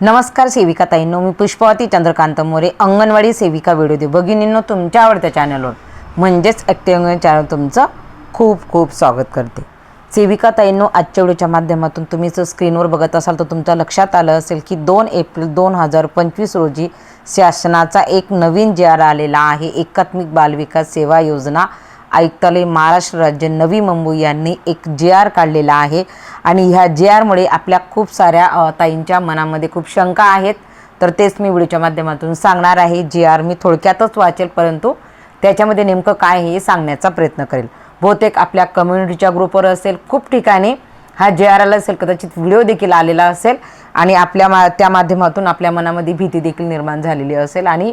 नमस्कार सेविका ताईंनो मी पुष्पावती चंद्रकांत मोरे अंगणवाडी सेविका व्हिडिओ दे भगिनींनो तुमच्या आवडत्या चॅनलवर म्हणजेच ॲक्टिव्ह चॅनल तुमचं खूप खूप स्वागत करते. सेविका ताईंनो आजच्या व्हिडिओच्या माध्यमातून तुम्ही जर स्क्रीनवर बघत असाल तर तुमच्या लक्षात आलं असेल की दोन एप्रिल दोन हजार पंचवीस रोजी शासनाचा एक नवीन जे आर आलेला आहे एकात्मिक बालविकास सेवा योजना. आयुक्तालय महाराष्ट्र राज्य नवी मुंबई यांनी एक जे आर काढलेला आहे. आणि ह्या जे आरमुळे आपल्या खूप साऱ्या ताईंच्या मनामध्ये खूप शंका आहेत. तर तेच मी व्हिडिओच्या माध्यमातून सांगणार आहे. जे आर मी थोडक्यातच वाचेल परंतु त्याच्यामध्ये नेमकं काय हे सांगण्याचा प्रयत्न करेल. बहुतेक आपल्या कम्युनिटीच्या ग्रुपवर असेल खूप ठिकाणी हा जे आर आला असेल कदाचित व्हिडिओ देखील आलेला असेल. आणि आपल्या मा त्या माध्यमातून आपल्या मनामध्ये भीती देखील निर्माण झालेली असेल. आणि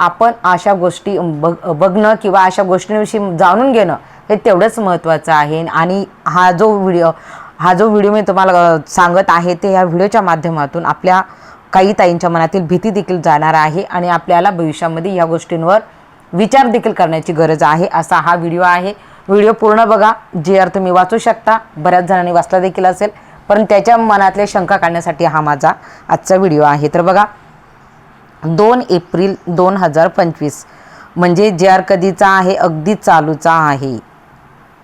आपण अशा गोष्टी बघ बघणं किंवा अशा गोष्टींविषयी जाणून घेणं हे तेवढंच महत्त्वाचं आहे. आणि हा जो व्हिडिओ हा जो व्हिडिओ मी तुम्हाला सांगत आहे ते या व्हिडिओच्या माध्यमातून आपल्या काही ताईंच्या मनातील भीती देखील जाणार आहे आणि आपल्याला भविष्यामध्ये या गोष्टींवर विचार देखील करण्याची गरज आहे असा हा व्हिडिओ आहे. व्हिडिओ पूर्ण बघा जे अर्थ तुम्ही वाचू शकता. बऱ्याच जणांनी वाचला देखील असेल पण त्याच्या मनातल्या शंका काढण्यासाठी हा माझा आजचा व्हिडिओ आहे. तर बघा दोन एप्रिल दोन हजार पंचवीस. म्हणजे जे आर कधीचा आहे अगदी चालूचा आहे.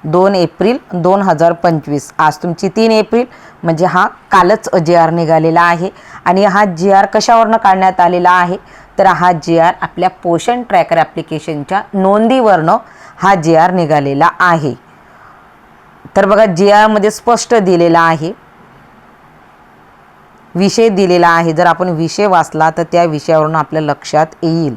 दोन एप्रिल दोन हजार पंचवीस. आज तुमची तीन एप्रिल म्हणजे हा कालच जे आर निघालेला आहे. आणि हा जे आर कशावरनं काढण्यात आलेला आहे? तर हा जे आर आपल्या पोषण ट्रॅकर ॲप्लिकेशनच्या नोंदीवरनं हा जे आर निघालेला आहे. तर बघा जे आरमध्ये स्पष्ट दिलेला आहे विषय दिलेला आहे. जर आपण विषय वाचला तर त्या विषयावरून आपल्या लक्षात येईल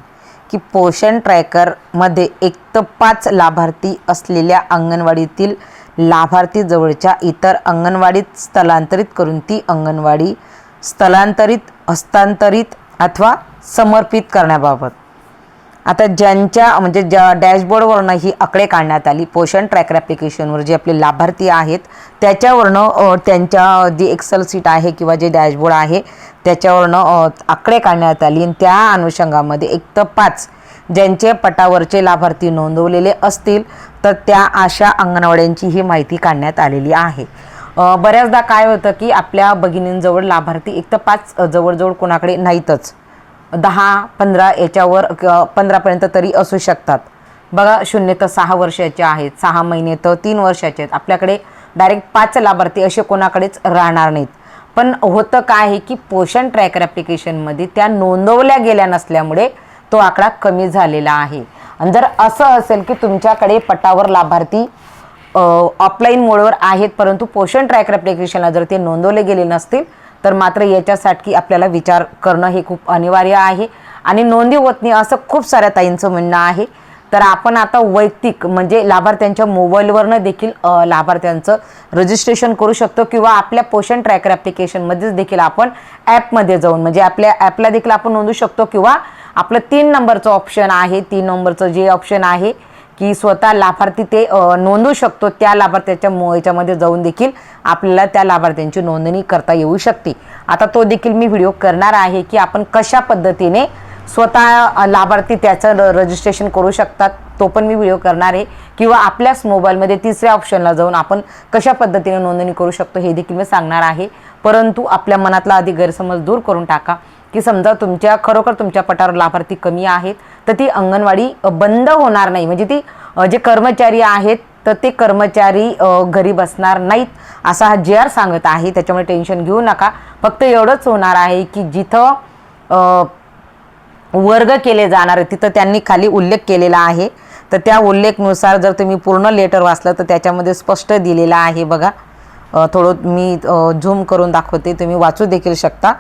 की पोषण ट्रॅकरमध्ये एक तर पाच लाभार्थी असलेल्या अंगणवाडीतील लाभार्थी जवळच्या इतर अंगणवाडीत स्थलांतरित करून ती अंगणवाडी स्थलांतरित हस्तांतरित अथवा समर्पित करण्याबाबत. आता ज्यांच्या म्हणजे ज्या डॅशबोर्डवरनं ही आकडे काढण्यात आली पोषण ट्रॅकर ॲप्लिकेशनवर जे आपले लाभार्थी आहेत त्याच्यावरनं त्यांच्या जी एक्सेल सीट आहे किंवा जे डॅशबोर्ड आहे त्याच्यावरनं आकडे काढण्यात आली. आणि त्या अनुषंगामध्ये एक तर पाच ज्यांचे पटावरचे लाभार्थी नोंदवलेले असतील तर त्या अशा अंगणवाड्यांची ही माहिती काढण्यात आलेली आहे. बऱ्याचदा काय होतं की आपल्या भगिनींजवळ लाभार्थी एक तर पाच जवळजवळ कोणाकडे नाहीतच. दहा पंधरा याच्यावर क- पंधरापर्यंत तरी असू शकतात. बघा शून्य तर सहा वर्षाचे आहेत सहा महिने तर तीन वर्षाचे आहेत. आपल्याकडे डायरेक्ट पाच लाभार्थी असे कोणाकडेच राहणार नाहीत. पण होतं काय आहे की पोषण ट्रॅकर ॲप्लिकेशनमध्ये त्या नोंदवल्या गेल्या नसल्यामुळे तो आकडा कमी झालेला आहे. आणि जर असं असेल की तुमच्याकडे पटावर लाभार्थी ऑफलाईन मोडवर आहेत परंतु पोषण ट्रॅकर ॲप्लिकेशनला जर ते नोंदवले गेले नसतील तर मात्र याच्यासाठी आपल्याला विचार करणं हे खूप अनिवार्य आहे. आणि नोंदी होत नाही असं खूप साऱ्या ताईंचं म्हणणं आहे. तर आपण आता वैयक्तिक म्हणजे लाभार्थ्यांच्या मोबाईलवरनं देखील लाभार्थ्यांचं रजिस्ट्रेशन करू शकतो किंवा आपल्या पोषण ट्रॅकर ॲप्लिकेशनमध्येच देखील आपण ॲपमध्ये जाऊन म्हणजे आपल्या ॲपला देखील आपण नोंदू शकतो किंवा आपलं तीन नंबरचं ऑप्शन आहे तीन नंबरचं जे ऑप्शन आहे की स्वतः लाभार्थी ते नोंदवू शकतो. त्या लाभार्थ्याच्या याच्यामध्ये जाऊन देखील आपल्याला त्या लाभार्थ्यांची नोंदणी करता येऊ शकते. आता तो देखील मी व्हिडिओ करणार आहे की आपण कशा पद्धतीने स्वतः लाभार्थी त्याचं र- रजिस्ट्रेशन करू शकतात. तो पण मी व्हिडिओ करणार आहे. किंवा आपल्याच मोबाईलमध्ये तिसऱ्या ऑप्शनला जाऊन आपण कशा पद्धतीने नोंदणी करू शकतो हे देखील मी सांगणार आहे. परंतु आपल्या मनातला आधी गैरसमज दूर करून टाका. की समजा तुमच्या खरोखर तुमच्या पटावर लाभार्थी कमी आहेत तर ती अंगणवाडी बंद होणार नाही. म्हणजे ती जे कर्मचारी आहेत तर ते कर्मचारी घरी बसणार नाहीत असा हा जे आर सांगत आहे. त्याच्यामुळे टेन्शन घेऊ नका. फक्त एवढंच होणार आहे की जिथं वर्ग केले जाणार आहे तिथं त्यांनी खाली उल्लेख केलेला आहे. तर त्या उल्लेखनुसार जर तुम्ही पूर्ण लेटर वाचलं तर त्याच्यामध्ये स्पष्ट दिलेलं आहे बघा. थोडं मी झूम करून दाखवते. तुम्ही वाचू देखील शकता.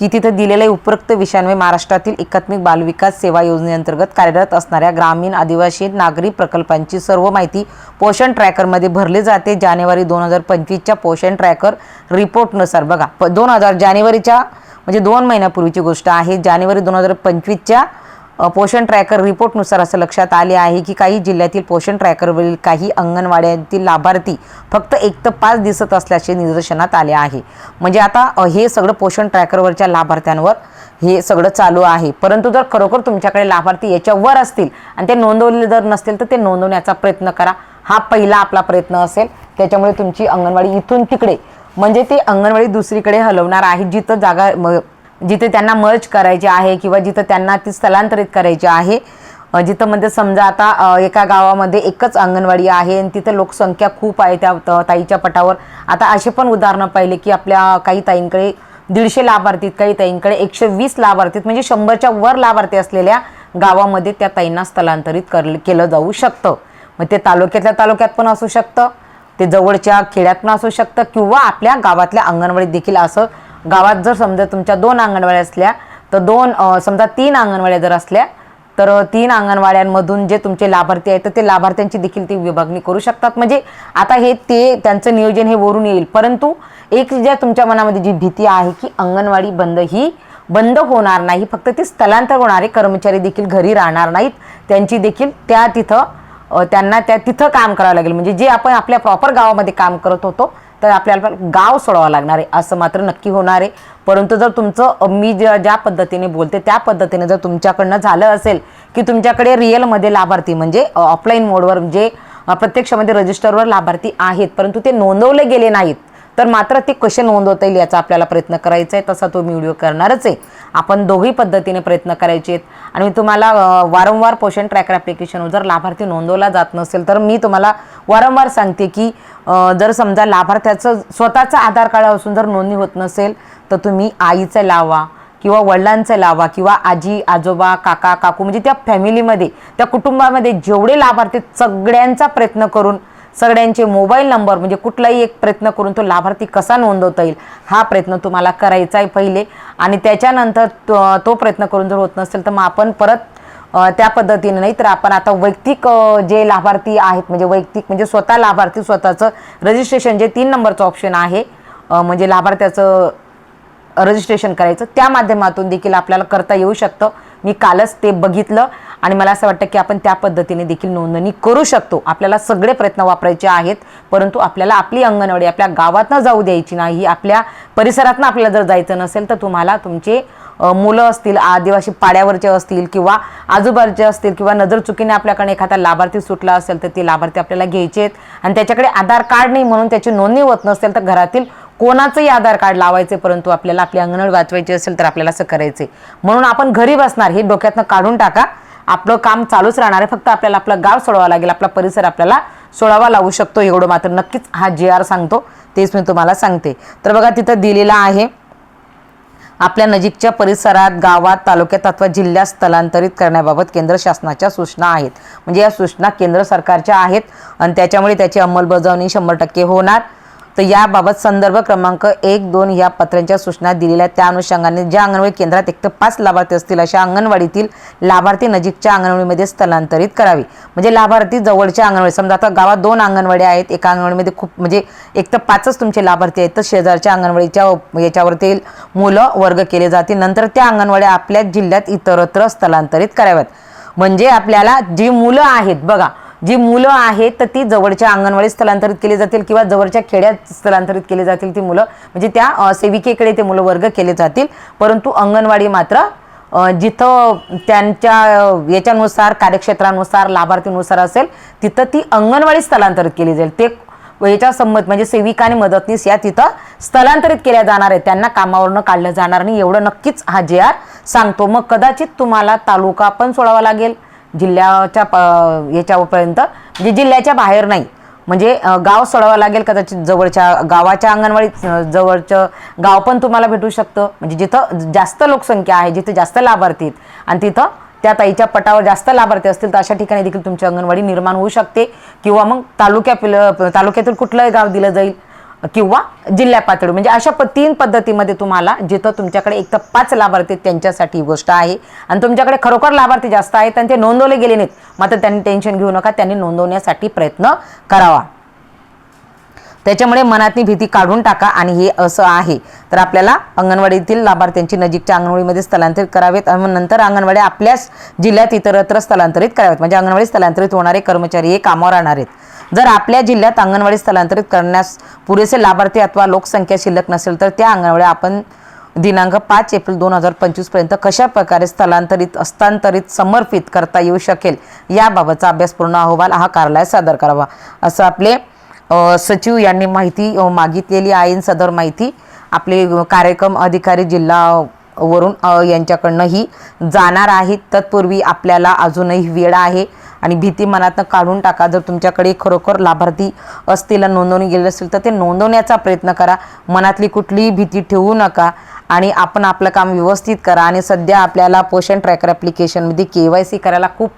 की तिथं दिलेले उपरोक्त विषयांमुळे महाराष्ट्रातील एकात्मिक बालविकास सेवा योजनेअंतर्गत कार्यरत असणाऱ्या ग्रामीण आदिवासी नागरी प्रकल्पांची सर्व माहिती पोषण ट्रॅकरमध्ये भरली जाते. जानेवारी दोन हजार पंचवीसच्या पोषण ट्रॅकर रिपोर्टनुसार बघा प दोन हजार जानेवारीच्या म्हणजे दोन महिन्यापूर्वीची गोष्ट आहे. जानेवारी दोन हजार पंचवीसच्या पोषण ट्रॅकर रिपोर्टनुसार असं लक्षात आले आहे की काही जिल्ह्यातील पोषण ट्रॅकरवरील काही अंगणवाड्यांतील लाभार्थी फक्त एक तर पाच दिसत असल्याचे निदर्शनात आले आहे. म्हणजे आता हे सगळं पोषण ट्रॅकरवरच्या लाभार्थ्यांवर हे सगळं चालू आहे. परंतु जर खरोखर तुमच्याकडे लाभार्थी याच्यावर असतील आणि ते नोंदवले जर नसतील तर ते नोंदवण्याचा प्रयत्न करा. हा पहिला आपला प्रयत्न असेल. त्याच्यामुळे तुमची अंगणवाडी इथून तिकडे म्हणजे ते अंगणवाडी दुसरीकडे हलवणार आहे जिथं जागा म- जिथे त्यांना मर्ज करायचे आहे किंवा जिथं त्यांना ती स्थलांतरित करायची आहे जिथं म्हणजे समजा आता एका गावामध्ये एकच अंगणवाडी आहे आणि तिथं लोकसंख्या खूप आहे त्या ताईच्या पटावर. आता असे पण उदाहरणं पाहिले की आपल्या काही ताईंकडे दीडशे लाभार्थीत काही ताईंकडे एकशे वीस लाभार्थीत म्हणजे शंभरच्या वर लाभार्थी असलेल्या गावामध्ये त्या ताईंना स्थलांतरित कर केलं जाऊ शकतं. मग ते तालुक्यातल्या तालुक्यात पण असू शकतं ते जवळच्या खेड्यात पण असू शकतं किंवा आपल्या गावातल्या अंगणवाडीत देखील असं गावात जर समजा तुमच्या दोन अंगणवाड्या असल्या तर दोन समजा तीन अंगणवाड्या जर असल्या तर तीन अंगणवाड्यांमधून जे तुमचे लाभार्थी आहेत तर ते लाभार्थ्यांची देखील ती विभागणी करू शकतात. म्हणजे आता हे ते त्यांचं नियोजन हे वरून येईल. परंतु एक ज्या तुमच्या मनामध्ये जी भीती आहे की अंगणवाडी बंद ही बंद होणार नाही फक्त ते स्थलांतर होणारे कर्मचारी देखील घरी राहणार नाहीत त्यांची देखील त्या तिथं त्यांना त्या तिथं काम करावं लागेल. म्हणजे जे आपण आपल्या प्रॉपर गावामध्ये काम करत होतो तर आपल्याला गाव सोडावं लागणार आहे असं मात्र नक्की होणार आहे. परंतु जर तुमचं मी ज्या ज्या पद्धतीने बोलते त्या पद्धतीने जर तुमच्याकडनं झालं असेल की तुमच्याकडे रिअलमध्ये लाभार्थी म्हणजे ऑफलाईन मोडवर जे प्रत्यक्षामध्ये रजिस्टरवर लाभार्थी आहेत परंतु ते नोंदवले गेले नाहीत तर मात्र ते कसे नोंदवता येईल याचा आपल्याला प्रयत्न करायचा आहे तसा तो मी व्हिडिओ करणारच आहे. आपण दोघी पद्धतीने प्रयत्न करायचे आहेत. आणि तुम्हाला वारंवार पोषण ट्रॅकर ॲप्लिकेशनवर जर लाभार्थी नोंदवला जात नसेल तर मी तुम्हाला वारंवार सांगते की जर समजा लाभार्थ्याचं स्वतःचं आधार कार्ड असून जर नोंदणी होत नसेल तर तुम्ही आईचं लावा किंवा वडिलांचं लावा किंवा आजी आजोबा काका काकू म्हणजे त्या फॅमिलीमध्ये त्या कुटुंबामध्ये जेवढे लाभार्थी सगळ्यांचा प्रयत्न करून सगळ्यांचे मोबाईल नंबर म्हणजे कुठलाही एक प्रयत्न करून तो लाभार्थी कसा नोंदवता येईल हा प्रयत्न तुम्हाला करायचा आहे पहिले. आणि त्याच्यानंतर तो तो प्रयत्न करून जर होत नसेल तर मग आपण परत त्या पद्धतीने नाही तर आपण आता वैयक्तिक जे लाभार्थी आहेत म्हणजे वैयक्तिक म्हणजे स्वतः लाभार्थी स्वतःचं रजिस्ट्रेशन जे तीन नंबरचं ऑप्शन आहे म्हणजे लाभार्थ्याचं रजिस्ट्रेशन करायचं त्या माध्यमातून देखील आपल्याला करता येऊ शकतं. मी कालच ते बघितलं. आणि मला असं वाटतं की आपण त्या पद्धतीने देखील नोंदणी करू शकतो. आपल्याला सगळे प्रयत्न वापरायचे आहेत परंतु आपल्याला आपली अंगणवाडी आपल्या गावातनं जाऊ द्यायची नाही आपल्या परिसरातनं आपल्याला जर जायचं नसेल तर तुम्हाला तुमचे मुलं असतील आदिवासी पाड्यावरचे असतील किंवा आजूबाजूचे असतील किंवा नजर चुकीने आपल्याकडे एखादा लाभार्थी सुटला असेल तर ते लाभार्थी आपल्याला घ्यायचे आहेत. आणि त्याच्याकडे आधार कार्ड नाही म्हणून त्याची नोंदणी होत नसेल तर घरातील कोणाचंही आधार कार्ड लावायचे परंतु आपल्याला आपली अंगणवाडी वाचवायची असेल तर आपल्याला असं करायचे. म्हणून आपण घरी बसणार हे डोक्यातनं काढून टाका. आपलं काम चालूच राहणार आहे फक्त आपल्याला आपलं गाव सोडावं लागेल आपला परिसर आपल्याला सोडावा लागू शकतो. एवढं मात्र नक्कीच हा जे आर सांगतो तेच मी तुम्हाला सांगते. तर बघा तिथं दिलेला आहे आपल्या नजीकच्या परिसरात गावात तालुक्यात अथवा जिल्ह्यात स्थलांतरित करण्याबाबत केंद्र शासनाच्या सूचना आहेत. म्हणजे या सूचना केंद्र सरकारच्या आहेत आणि त्याच्यामुळे त्याची अंमलबजावणी शंभर टक्के होणार. तर याबाबत संदर्भ क्रमांक एक दोन या पत्रांच्या सूचना दिलेल्या आहेत. त्या अनुषंगाने ज्या अंगणवाडी केंद्रात एक तर पाच लाभार्थी असतील अशा अंगणवाडीतील लाभार्थी नजीकच्या अंगणवाडीमध्ये स्थलांतरित करावी. म्हणजे लाभार्थी जवळच्या अंगणवाडी समजा आता गावात दोन अंगणवाडी आहेत एका अंगणवाडीमध्ये खूप म्हणजे एक तर पाचच तुमचे लाभार्थी आहेत तर शेजारच्या अंगणवाडीच्या याच्यावरती मुलं वर्ग केले जातील. नंतर त्या अंगणवाड्या आपल्या जिल्ह्यात इतरत्र स्थलांतरित कराव्यात. म्हणजे आपल्याला जी मुलं आहेत बघा जी मुलं आहेत तर ती जवळच्या अंगणवाडीत स्थलांतरित केली जातील किंवा जवळच्या खेड्यात स्थलांतरित केली जातील ती मुलं. म्हणजे त्या सेविकेकडे ते मुलं वर्ग केले जातील. परंतु अंगणवाडी मात्र जिथं त्यांच्या याच्यानुसार कार्यक्षेत्रानुसार लाभार्थीनुसार असेल तिथं ती अंगणवाडी स्थलांतरित केली जाईल. ते याच्या संमत म्हणजे सेविका आणि मदतनीस या तिथं स्थलांतरित केल्या जाणार आहेत. त्यांना कामावरनं काढलं जाणार नाही. एवढं नक्कीच हा जे आर सांगतो. मग कदाचित तुम्हाला तालुका पण सोडावा लागेल. जिल्ह्याच्या प- याच्यापर्यंत म्हणजे जिल्ह्याच्या बाहेर नाही. म्हणजे गाव सोडावं लागेल कदाचित जवळच्या गावाच्या अंगणवाडीत जवळचं गाव पण तुम्हाला भेटू शकतं. म्हणजे जिथं जास्त लोकसंख्या आहे जिथे जास्त लाभार्थी आहेत आणि तिथं त्या ताईच्या पटावर जास्त लाभार्थी असतील तर अशा ठिकाणी देखील तुमची अंगणवाडी निर्माण होऊ शकते. किंवा मग तालुक्या तालुक्यातील कुठलंही गाव दिलं जाईल किंवा जिल्हा पातळी म्हणजे अशा प तीन पद्धतीमध्ये तुम्हाला जिथं तुमच्याकडे एक तर पाच लाभार्थी त्यांच्यासाठी ही गोष्ट आहे. आणि तुमच्याकडे खरोखर लाभार्थी जास्त आहेत आणि ते नोंदवले गेले नाहीत मात्र त्यांनी टेन्शन घेऊ नका त्यांनी नोंदवण्यासाठी प्रयत्न करावा. त्याच्यामुळे मनातली भीती काढून टाका आणि हे असं आहे. तर आपल्याला अंगणवाडीतील लाभार्थ्यांची नजीकच्या अंगणवाडीमध्ये स्थलांतरित करावेत नंतर अंगणवाड्या आपल्याच जिल्ह्यात इतरत्र स्थलांतरित करावेत. म्हणजे अंगणवाडी स्थलांतरित होणारे कर्मचारी हे कामावर राहणार आहेत. जर आपल्या जिल्ह्यात अंगणवाडी स्थलांतरित करण्यास पुरेसे लाभार्थी अथवा लोकसंख्या शिल्लक नसेल तर त्या अंगणवाड्या आपण दिनांक पाच एप्रिल दोन हजार पंचवीसपर्यंत कशा प्रकारे स्थलांतरित हस्तांतरित समर्पित करता येऊ शकेल याबाबतचा अभ्यासपूर्ण अहवाल हा कार्यालयात सादर करावा. असं आपले सचिव यांनी माहिती मागितलेली आहे सदर माहिती आपले कार्यक्रम अधिकारी जिल्हा वरून अ, यांच्याकडनंही जाणार आहेत. तत्पूर्वी आपल्याला अजूनही वेळ आहे आणि भीती मनातनं काढून टाका. जर तुमच्याकडे खरोखर लाभार्थी असतील नोंदवणी गेले असतील तर ते नोंदवण्याचा प्रयत्न करा. मनातली कुठलीही भीती ठेवू नका आणि आपण आपलं काम व्यवस्थित करा. आणि सध्या आपल्याला पोषण ट्रॅकर ॲप्लिकेशनमध्ये के वाय सी करायला खूप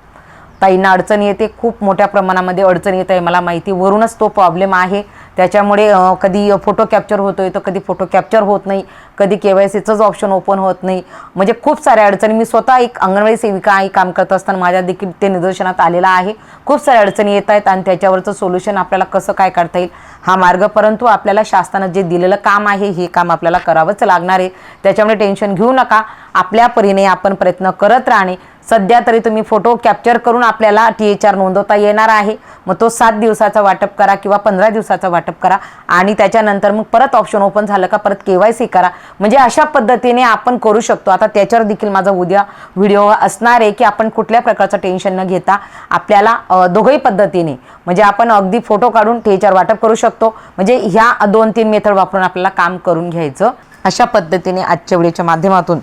ताईंना अडचण येते खूप मोठ्या प्रमाणामध्ये अडचण येत आहे. मला माहिती वरूनच तो प्रॉब्लेम आहे. त्याच्यामुळे कधी फोटो कॅप्चर होतो आहे तर कधी फोटो कॅप्चर होत नाही. कधी के वाय सीचंच ऑप्शन ओपन होत नाही. म्हणजे खूप साऱ्या अडचणी. मी स्वतः एक अंगणवाडी सेविका आहे काम करत असताना माझ्या देखील ते निदर्शनात आलेलं आहे. खूप साऱ्या अडचणी येत आहेत आणि त्याच्यावरचं सोल्युशन आपल्याला कसं काय काढता येईल हा मार्ग परंतु आपल्याला शासनानं जे दिलेलं काम आहे हे काम आपल्याला करावंच लागणार आहे. त्याच्यामुळे टेन्शन घेऊ नका. आपल्या परीने आपण प्रयत्न करत राहणे. सध्या तरी तुम्ही फोटो कॅप्चर करून आपल्याला टी एच आर नोंदवता येणार आहे. मग तो सात दिवसाचा वाटप करा किंवा पंधरा दिवसाचा वाटप करा आणि त्याच्यानंतर मग परत ऑप्शन ओपन झालं का परत के वाय सी करा. म्हणजे अशा पद्धतीने आपण करू शकतो. आता त्याच्यावर देखील माझा उद्या व्हिडिओ असणार आहे की आपण कुठल्या प्रकारचं टेन्शन न घेता आपल्याला दोघंही पद्धतीने म्हणजे आपण अगदी फोटो काढून टी एच आर वाटप करू शकतो. म्हणजे ह्या दोन तीन मेथड वापरून आपल्याला काम करून घ्यायचं. अशा पद्धतीने आजच्या व्हिडिओच्या माध्यमातून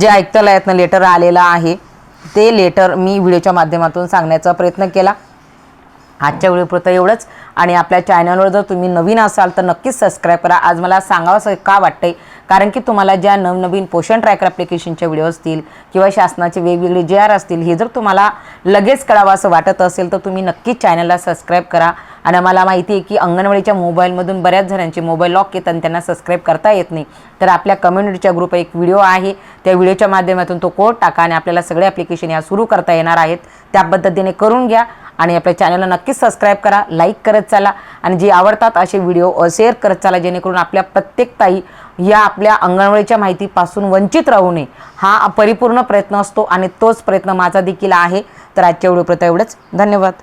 जे आयुक्तालयातनं लेटर आलेलं आहे ते लेटर मी व्हिडिओच्या माध्यमातून सांगण्याचा प्रयत्न केला. आजच्या व्हिडिओपुरतं एवढंच. आणि आपल्या चॅनलवर जर तुम्ही नवीन असाल तर नक्कीच सबस्क्राईब करा. आज मला सांगावंसं का वाटतंय? कारण की तुम्हाला ज्या नवनवीन पोषण ट्रॅकर ॲप्लिकेशनचे व्हिडिओ असतील किंवा शासनाचे वेगवेगळे जे आर असतील हे जर तुम्हाला लगेच कळावं असं वाटत असेल तर तुम्ही नक्कीच चॅनलला सबस्क्राईब करा. आणि मला माहिती आहे की अंगणवाडीच्या मोबाईलमधून बऱ्याच जणांचे मोबाईल लॉक येतात आणि त्यांना सबस्क्राईब करता येत नाही. तर आपल्या कम्युनिटीच्या ग्रुप एक व्हिडिओ आहे. त्या व्हिडिओच्या माध्यमातून तो कोड टाका आणि आपल्याला सगळे ॲप्लिकेशन या सुरू करता येणार आहेत. त्या पद्धतीने करून घ्या आणि आपल्या चॅनलला नक्कीच सबस्क्राईब करा लाईक करत चाला आणि जे आवडतात असे व्हिडिओ शेअर करत चाला जेणेकरून आपल्या प्रत्येक ताई या आपल्या अंगणवाडीच्या माहितीपासून वंचित राहू नये. हा परिपूर्ण प्रयत्न असतो आणि तोच प्रयत्न माझा देखील आहे. तर आजच्या व्हिडिओप्रता एवढंच. धन्यवाद.